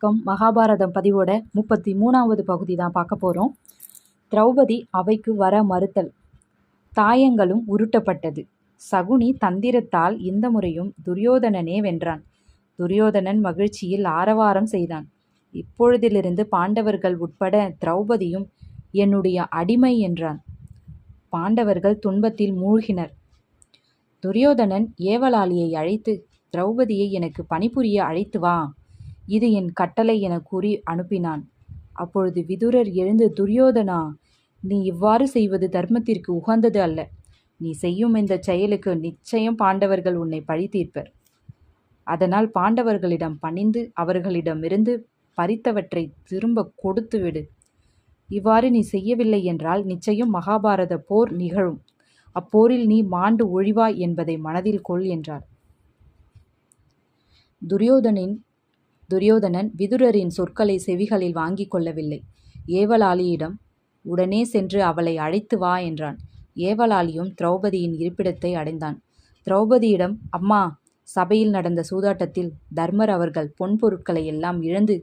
வணக்கம். மகாபாரதம் பதிவோட முப்பத்தி மூணாவது பகுதி தான் பார்க்க போகிறோம் திரௌபதி அவைக்கு வர மறுத்தல். தாயங்களும் உருட்டப்பட்டது. சகுனி தந்திரத்தால் இந்த முறையும் துரியோதனனே வென்றான். துரியோதனன் மகிழ்ச்சியில் ஆரவாரம் செய்தான். இப்பொழுதிலிருந்து பாண்டவர்கள் உட்பட திரௌபதியும் என்னுடைய அடிமை என்றான். பாண்டவர்கள் துன்பத்தில் மூழ்கினர். துரியோதனன் ஏவலாளியை அழைத்து திரௌபதியை எனக்கு பணிபுரிய அழைத்து வா. இது என் கட்டளை என கூறி அனுப்பினான். அப்பொழுது விதுரர் எழுந்து துரியோதனா நீ இவ்வாறு செய்வது தர்மத்திற்கு உகந்தது அல்ல. நீ செய்யும் இந்த செயலுக்கு நிச்சயம் பாண்டவர்கள் உன்னை பழி தீர்ப்பர். அதனால் பாண்டவர்களிடம் பணிந்து அவர்களிடமிருந்து பறித்தவற்றை திரும்ப கொடுத்து விடு. இவ்வாறு நீ செய்யவில்லை என்றால் நிச்சயம் மகாபாரத போர் நிகழும். அப்போரில் நீ மாண்டு ஒழிவாய் என்பதை மனதில் கொள் என்றார். துரியோதனின் துரியோதனன் விதுரரின் சொற்களை செவிகளில் வாங்கிக் கொள்ளவில்லை. ஏவலாளியிடம் உடனே சென்று அவளை அழைத்து வா என்றான். ஏவலாளியும் திரௌபதியின் இருப்பிடத்தை அடைந்தான். திரௌபதியிடம் அம்மா சபையில் நடந்த சூதாட்டத்தில் தர்மர் அவர்கள் பொன் பொருட்களை எல்லாம் இழந்து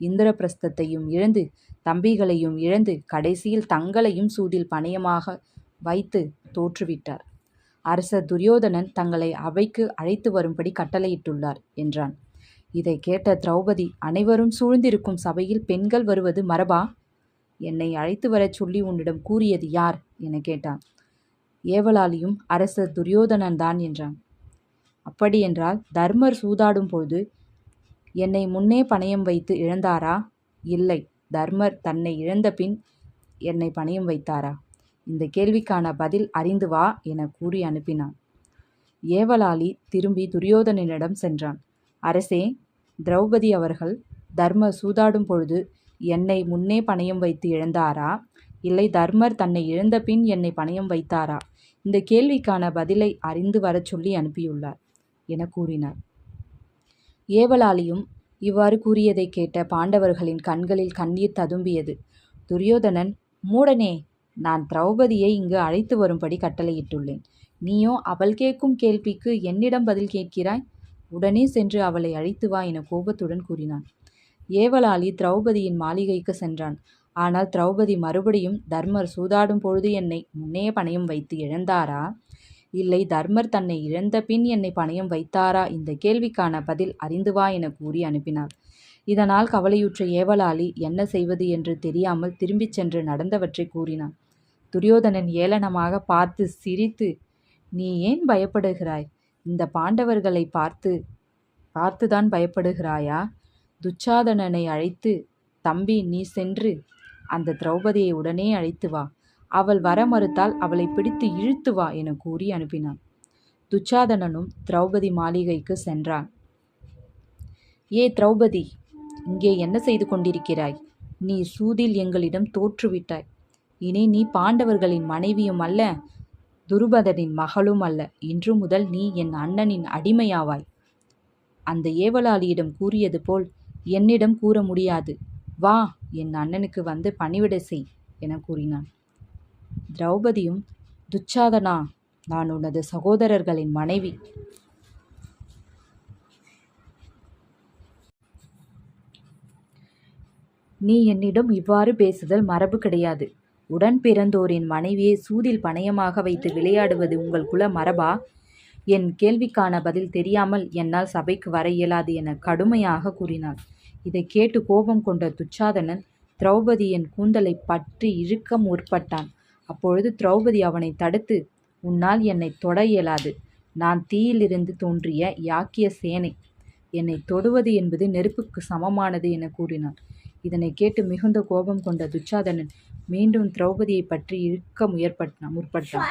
இந்திரபிரஸ்தத்தையும் இழந்து தம்பிகளையும் இழந்து கடைசியில் தங்களையும் சூதில் பணயமாக வைத்து தோற்றுவிட்டார். அரசர் துரியோதனன் தங்களை அவைக்கு அழைத்து வரும்படி கட்டளையிட்டுள்ளார் என்றான். இதை கேட்ட திரௌபதி அனைவரும் சூழ்ந்திருக்கும் சபையில் பெண்கள் வருவது மரபா? என்னை அழைத்து வரச் சொல்லி உன்னிடம் கூறியது யார்? என கேட்டான். ஏவலாளியும் அரசர் துரியோதனன் தான் என்றான். அப்படியென்றால் தர்மர் சூதாடும் பொழுது என்னை முன்னே பணயம் வைத்து இழந்தாரா? இல்லை தர்மர் தன்னை இழந்த பின் என்னை பணயம் வைத்தாரா? இந்த கேள்விக்கான பதில் அறிந்து வா என கூறி அனுப்பினான். ஏவலாளி திரும்பி துரியோதனனிடம் சென்றான். அரசே திரௌபதி அவர்கள் தர்மர் சூதாடும் பொழுது என்னை முன்னே பணயம் வைத்து இழந்தாரா? இல்லை தர்மர் தன்னை இழந்த பின் என்னை பணயம் வைத்தாரா? இந்த கேள்விக்கான பதிலை அறிந்து வரச் சொல்லி அனுப்பியுள்ளார் என கூறினார். ஏவலாளியும் இவ்வாறு கூறியதை கேட்ட பாண்டவர்களின் கண்களில் கண்ணீர் ததும்பியது. துரியோதனன் மூடனே நான் திரௌபதியை இங்கு அழைத்து வரும்படி கட்டளையிட்டுள்ளேன். நீயோ அவள் கேட்கும் கேள்விக்கு என்னிடம் பதில் கேட்கிறாய்? உடனே சென்று அவளை அழைத்து வா என கோபத்துடன் கூறினான். ஏவலாளி திரௌபதியின் மாளிகைக்கு சென்றான். ஆனால் திரௌபதி மறுபடியும் தர்மர் சூதாடும் பொழுது என்னை முன்னே பணயம் வைத்து இழந்தாரா? இல்லை தர்மர் தன்னை இழந்த பின் என்னை பணயம் வைத்தாரா இந்த கேள்விக்கான பதில் அறிந்து வா என கூறி அனுப்பினார் இதனால் கவலையுற்ற ஏவலாளி என்ன செய்வது என்று தெரியாமல் திரும்பிச் சென்று நடந்தவற்றை கூறினான். துரியோதனன் ஏளனமாக பார்த்து சிரித்து நீ ஏன் பயப்படுகிறாய்? இந்த பாண்டவர்களை பார்த்து பார்த்துதான் பயப்படுகிறாயா? துச்சாதனனை அழைத்து தம்பி நீ சென்று அந்த திரௌபதியை உடனே அழைத்து வா. அவள் வர மறுத்தால் அவளை பிடித்து இழுத்து வா என கூறி அனுப்பினான். துச்சாதனனும் திரௌபதி மாளிகைக்கு சென்றான். ஏ திரௌபதி இங்கே என்ன செய்து கொண்டிருக்கிறாய்? நீ சூதில் எங்களிடம் தோற்றுவிட்டாய். இனி நீ பாண்டவர்களின் மனைவியும் அல்ல. துருபதனின் மகளும் அல்ல. இன்று முதல் நீ என் அண்ணனின் அடிமையாவாய். அந்த ஏவலாளியிடம் கூறியது போல் என்னிடம் கூற முடியாது. வா என் அண்ணனுக்கு வந்து பணிவிட செய் என கூறினான். திரௌபதியும் துச்சாதனா நான் உனது சகோதரர்களின் மனைவி. நீ என்னிடம் இவ்வாறு பேசுதல் மரபு கிடையாது. உடன் பிறந்தோரின் மனைவியை சூதில் பணயமாக வைத்து விளையாடுவது உங்கள் குல மரபா? என் கேள்விக்கான பதில் தெரியாமல் என்னால் சபைக்கு வர இயலாது என கடுமையாக கூறினார் இதை கேட்டு கோபம் கொண்ட துச்சாதனன் திரௌபதியின் கூந்தலை பற்றி இழுக்க முற்பட்டான் அப்பொழுது திரௌபதி அவனை தடுத்து உன்னால் என்னை தொட இயலாது. நான் தீயிலிருந்து தோன்றிய யாக்கிய சேனை. என்னை தொடுவது என்பது நெருப்புக்கு சமமானது என கூறினான். இதனை கேட்டு மிகுந்த கோபம் கொண்ட துச்சாதனன் மீண்டும் திரௌபதியை பற்றி இழுக்க முயற்பட்டான் முற்பட்டான்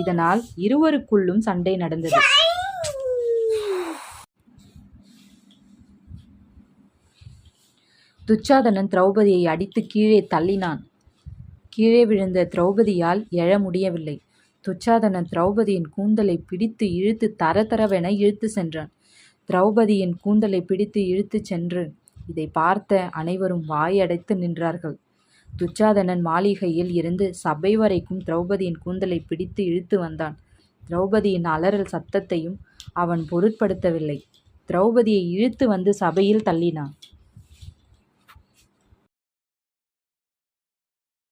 இதனால் இருவருக்குள்ளும் சண்டை நடந்தது. துச்சாதனன் திரௌபதியை அடித்து கீழே தள்ளினான். கீழே விழுந்த திரௌபதியால் எழ முடியவில்லை. துச்சாதனன் திரௌபதியின் கூந்தலை பிடித்து இழுத்து தர தரவென இழுத்து சென்றான். திரௌபதியின் கூந்தலை பிடித்து இழுத்து சென்று இதை பார்த்த அனைவரும் வாயடைத்து நின்றார்கள். துச்சாதனன் மாளிகையில் இருந்து சபை வரைக்கும் திரௌபதியின் கூந்தலை பிடித்து இழுத்து வந்தான். திரௌபதியின் அலறல் சத்தத்தையும் அவன் பொருட்படுத்தவில்லை. திரௌபதியை இழுத்து வந்து சபையில் தள்ளினான்.